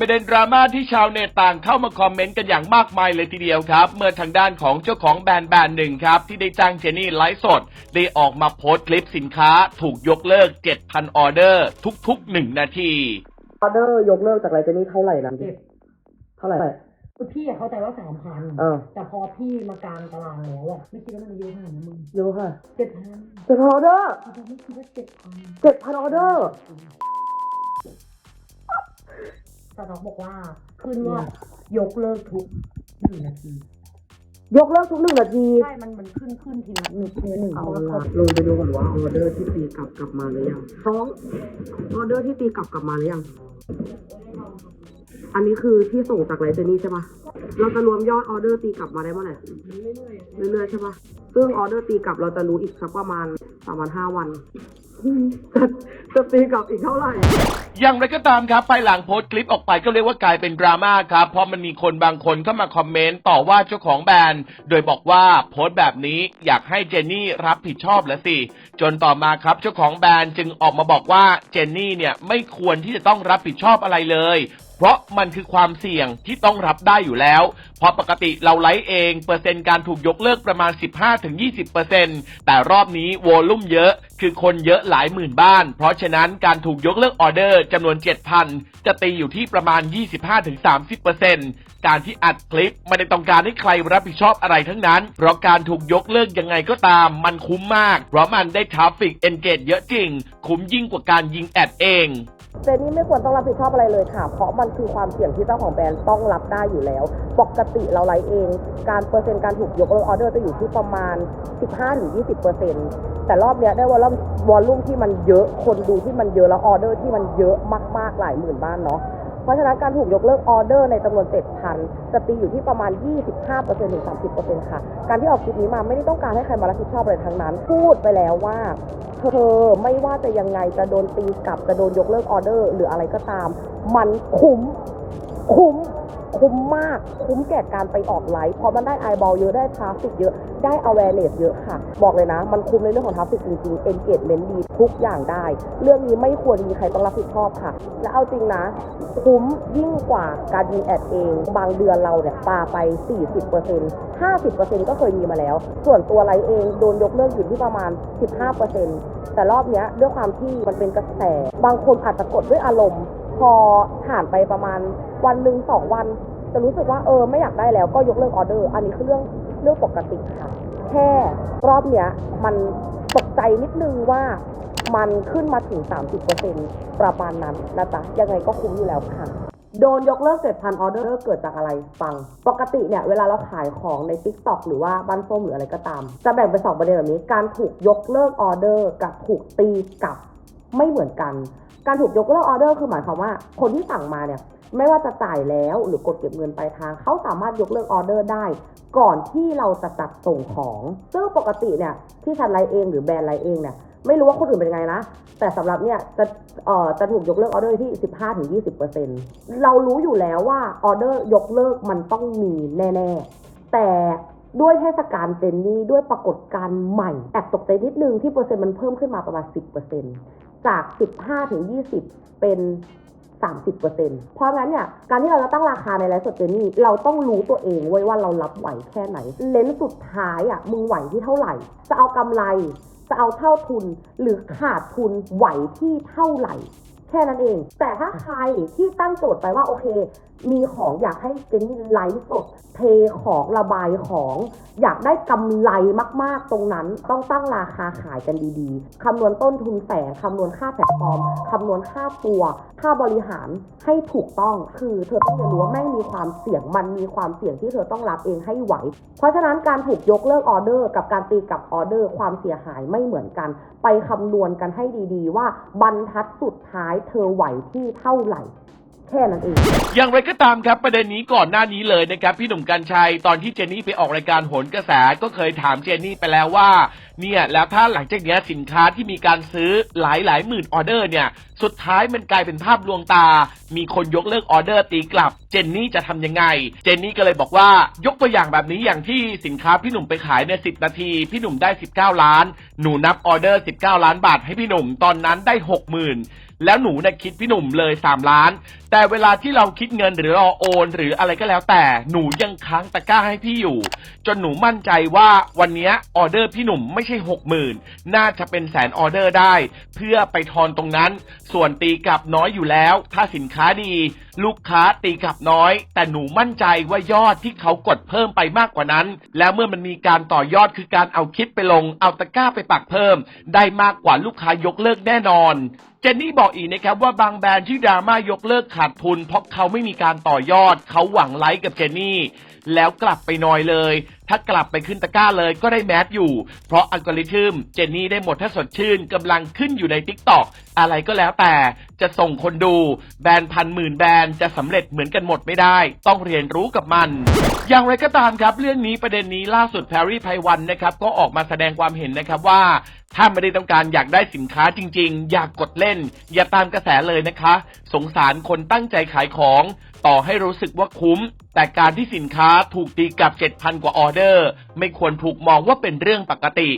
ประเด็นดราม่าที่ชาวเน็ตต่างเข้ามาคอมเมนต์กันอย่างมากมายเลยทีเดียวครับ เมื่อทางด้านของเจ้าของแบรนด์แบรนด์หนึ่งครับ ที่ได้จ้างเจนี่ไลฟ์สด ได้ออกมาโพสต์คลิปสินค้า ถูกยกเลิก 7,000 ออเดอร์ ทุกๆ 1 นาที ออเดอร์ยกเลิกจากไรเจนี่เท่าไหร่นะเจ็ดเท่าไหร่ คือพี่อะเข้าใจว่าสามพันเออ แต่พอพี่มากลางตารางแล้วอะไม่คิดว่ามันจะเยอะขนาดนั้นมึงเยอะค่ะเจ็ดพันเจ็ดพันออเดอร์ เราไม่คิดว่าเจ็ดพัน เจ็ดพันออเดอร์ แต่น้องบอกว่าขึ้นว่ายกเลิกทุกหนึ่งนาที ยกเลิกทุกหนึ่งนาทีใช่มันมันขึ้นขึ้นทีละหหนึ่นึ่งงหนึ่งเอาเอาแล้วละก็ลงไปดูก่อนว่าออเดอร์ที่ตีกลับกลับมาหรือยังท้องออเดอร์ที่ตีกลับกลับมาหรือยังอันนี้คือที่ส่งจากไรเจนี่ใช่ปะเราจะรวมยอดออเดอร์ตีกลับมาได้เมื่อไหร่เรื่อยเรื่อยๆใช่ปะซึ่งออเดอร์ตีกลับเราจะรู้อีกสักประมาณประมาณห้าวัน จะจะตีกลับอีกเท่าไหร่ อย่างไรก็ตามครับภายหลังโพสต์คลิปออกไปก็เรียกว่ากลายเป็นดราม่าครับ เพราะมันมีคนบางคนเข้ามาคอมเมนต์ต่อว่าเจ้าของแบรนด์ โดยบอกว่าโพสต์แบบนี้อยากให้เจนนี่รับผิดชอบแล้วสิ จนต่อมาครับเจ้าของแบรนด์จึงออกมาบอกว่าเจนนี่เนี่ยไม่ควรที่จะต้องรับผิดชอบอะไรเลย เพราะมันคือความเสี่ยงที่ต้องรับได้อยู่แล้ว เพราะปกติเราไลฟ์เองเปอร์เซ็นต์การถูกยกเลิกประมาณ 15-20%แต่รอบนี้โวลุ่มเยอะคือคนเยอะหลายหมื่นบ้าน เพราะฉะนั้นการถูกยกเลิกออเดอร์จำนวน 7,000 จะตีอยู่ที่ประมาณ 25-30%การที่อัดคลิปไม่ได้ต้องการให้ใครรับผิดชอบอะไรทั้งนั้น เพราะการถูกยกเลิกยังไงก็ตามมันคุ้มมาก เพราะมันได้ทราฟฟิกเอนเกจเยอะจริง คุ้มยิ่งกว่าการยิงแอดเอง เจนี่ไม่ควรต้องรับผิดชอบอะไรเลยค่ะ เพราะมันคือความเสี่ยงที่เจ้าของแบรนด์ต้องรับได้อยู่แล้ว ปกติเราไลฟ์เอง การเปอร์เซ็นต์การถูกยกเลิกออเดอร์จะอยู่ที่ประมาณ 15-20%แต่รอบเนี้ยได้วอลลุ่มวอลลุ่มที่มันเยอะ คนดูที่มันเยอะแล้วออเดอร์ที่มันเยอะมากๆหลายหมื่นบ้านเนาะ เพราะฉะนั้นการถูกยกเลิกออเดอร์ในจำนวน 7,000 จะตีอยู่ที่ประมาณ 25%ถึง 30%ค่ะ การที่ออกคลิปนี้มาไม่ได้ต้องการให้ใครมารับผิดชอบอะไรทั้งนั้น พูดไปแล้วว่า เธอไม่ว่าจะยังไงจะโดนตีกลับจะโดนยกเลิกออเดอร์หรืออะไรก็ตาม มันคุ้มคุ้ม คุ้มมาก คุ้มแก่การไปออกไลฟ์เพราะมันได้ไอบอลเยอะได้ทราฟฟิกเยอะได้ awareness เยอะค่ะ บอกเลยนะ มันคุ้มในเรื่องของทราฟฟิกจริงๆ engagement ดีทุกอย่างได้ เรื่องนี้ไม่ควรมีใครต้องรับผิดชอบค่ะ และเอาจริงนะ คุ้มยิ่งกว่าการยิงแอดเอง บางเดือนเราเนี่ยปาไป 40% 50%ก็เคยมีมาแล้ว ส่วนตัวไลฟ์เองโดนยกเลิกอยู่ที่ประมาณ 15%แต่รอบนี้ด้วยความที่มันเป็นกระแส บางคนอาจจะกดด้วยอารมณ์ พอผ่านไปประมาณวันหนึ่งสองวัน จะรู้สึกว่าเออไม่อยากได้แล้วก็ยกเลิกออเดอร์ อันนี้คือเรื่องเรื่องปกติค่ะแค่รอบเนี้ยมันตกใจนิดนึงว่ามันขึ้นมาถึง 30%ประมาณนั้นนะจ๊ะยังไงก็คุ้มอยู่แล้วค่ะ โดนยกเลิก7,000ออเดอร์เกิดจากอะไรฟัง ปกติเนี่ย เวลาเราขายของใน TikTok หรือว่าบ้านส้มหรืออะไรก็ตาม จะแบ่งเป็นสองประเด็นแบบนี้ การถูกยกเลิกออเดอร์กับถูกตีกลับไม่เหมือนกัน การถูกยกเลิกออเดอร์คือหมายความว่า คนที่สั่งมาเนี่ยไม่ว่าจะจ่ายแล้วหรือกดเก็บเงินปลายทางเขาสามารถยกเลิกออเดอร์ได้ ก่อนที่เราจะจัดส่งของ ซึ่งปกติเนี่ยที่ฉันไลเองหรือแบรนด์ไลเองเนี่ยไม่รู้ว่าคนอื่นเป็นไงนะ แต่สำหรับเนี่ยจะเอ่อจะถูกยกเลิกออเดอร์ที่ 15-20%เรารู้อยู่แล้วว่าออเดอร์ยกเลิกมันต้องมีแน่ๆ แต่ด้วยเทศกาลเจนนี่ด้วยปรากฏการณ์ใหม่แอบตกใจนิดนึงที่เปอร์เซ็นต์มันเพิ่มขึ้นมาประมาณ 10% จาก 15-20 เป็น 30%เเพราะงั้นเนี่ย การที่เราจะตั้งราคาในไลฟ์สดเจนี่เราต้องรู้ตัวเองไว้ว่าเรารับไหวแค่ไหน เลนส์สุดท้ายอะมึงไหวที่เท่าไหร่ จะเอากำไร จะเอาเท่าทุน หรือขาดทุนไหวที่เท่าไหร่ แค่นั้นเอง แต่ถ้าใครที่ตั้งโจทย์ไปว่าโอเค มีของอยากให้เจนนี่ไลฟ์สดเทของระบายของอยากได้กำไรมากๆ ตรงนั้นต้องตั้งราคาขายกันดีๆคำนวณต้นทุนแฝงคำนวณค่าแพลตฟอร์มคำนวณค่าตัว ค่าบริหารให้ถูกต้อง คือเธอต้องเรียนรู้ว่าแม่งมีความเสี่ยงมันมีความเสี่ยงที่เธอต้องรับเองให้ไหว เพราะฉะนั้นการถูกยกเลิกออเดอร์กับการตีกับออเดอร์ความเสียหายไม่เหมือนกัน ไปคำนวณกันให้ดีๆ ว่าบรรทัดสุดท้ายเธอไหวที่เท่าไหร่ แค่นั้นเอง อย่างไรก็ตามครับประเด็นนี้ก่อนหน้านี้เลยนะครับ พี่หนุ่มกัญชัยตอนที่เจนนี่ไปออกรายการโหนกระแสก็เคยถามเจนนี่ไปแล้วว่าเนี่ยแล้วถ้าหลังจากนี้สินค้าที่มีการซื้อหลายหลายหมื่นออเดอร์เนี่ย สุดท้ายมันกลายเป็นภาพลวงตา มีคนยกเลิกออเดอร์ตีกลับเจนนี่จะทำยังไง เจนนี่ก็เลยบอกว่ายกตัวอย่างแบบนี้อย่างที่สินค้าพี่หนุ่มไปขายเนี่ยสินาที พี่หนุ่มได้ 19 ล้าน หนูนับออเดอร์ 19 ล้านบาทให้พี่หนุ่มตอนนั้นได้ 60,000แล้วหนูเนี่ยคิดพี่หนุ่มเลย 3 ล้าน แต่เวลาที่เราคิดเงินหรือเราโอน หรืออะไรก็แล้วแต่หนูยังค้างตะกร้าให้พี่อยู่ จนหนูมั่นใจว่าวันนี้ออเดอร์พี่หนุ่มไม่ใช่ 60,000 น่าจะเป็นแสนออเดอร์ได้ เพื่อไปทอนตรงนั้น ส่วนตีกลับน้อยอยู่แล้ว ถ้าสินค้าดี ลูกค้าตีกลับน้อย แต่หนูมั่นใจว่ายอดที่เขากดเพิ่มไปมากกว่านั้น แล้วเมื่อมันมีการต่อยอดคือการเอาคลิปไปลง เอาตะกร้าไปปักเพิ่ม ได้มากกว่าลูกค้ายกเลิกแน่นอนเจนนี่บอกอีกนะครับว่าบางแบรนด์ที่ดราม่ายกเลิกขาดทุน เพราะเขาไม่มีการต่อยอด เขาหวังไลค์กับเจนนี่ แล้วกลับไปนอยเลย ถ้ากลับไปขึ้นตะกร้าเลยก็ได้แมสอยู่ เพราะอัลกอริทึมเจนนี่ได้หมดถ้าสดชื่นกำลังขึ้นอยู่ใน t ิ k t o k อะไรก็แล้วแต่จะส่งคนดู แบรนด์พันหมื่นแบรนด์จะสำเร็จเหมือนกันหมดไม่ได้ ต้องเรียนรู้กับมัน อย่างไรก็ตามครับ เรื่องนี้ประเด็นนี้ล่าสุดแพรรี่ไพวันนะครับก็ออกมาแสดงความเห็นนะครับว่า ถ้าไม่ได้ต้องการอยากได้สินค้าจริง ๆ อยากกดเลล่น อย่าตามกระแสเลยนะคะ สงสารคนตั้งใจขายของ ต่อให้รู้สึกว่าคุ้ม แต่การที่สินค้าถูกตีกลับ 7,000 กว่าออเดอร์ ไม่ควรถูกมองว่าเป็นเรื่องปกติ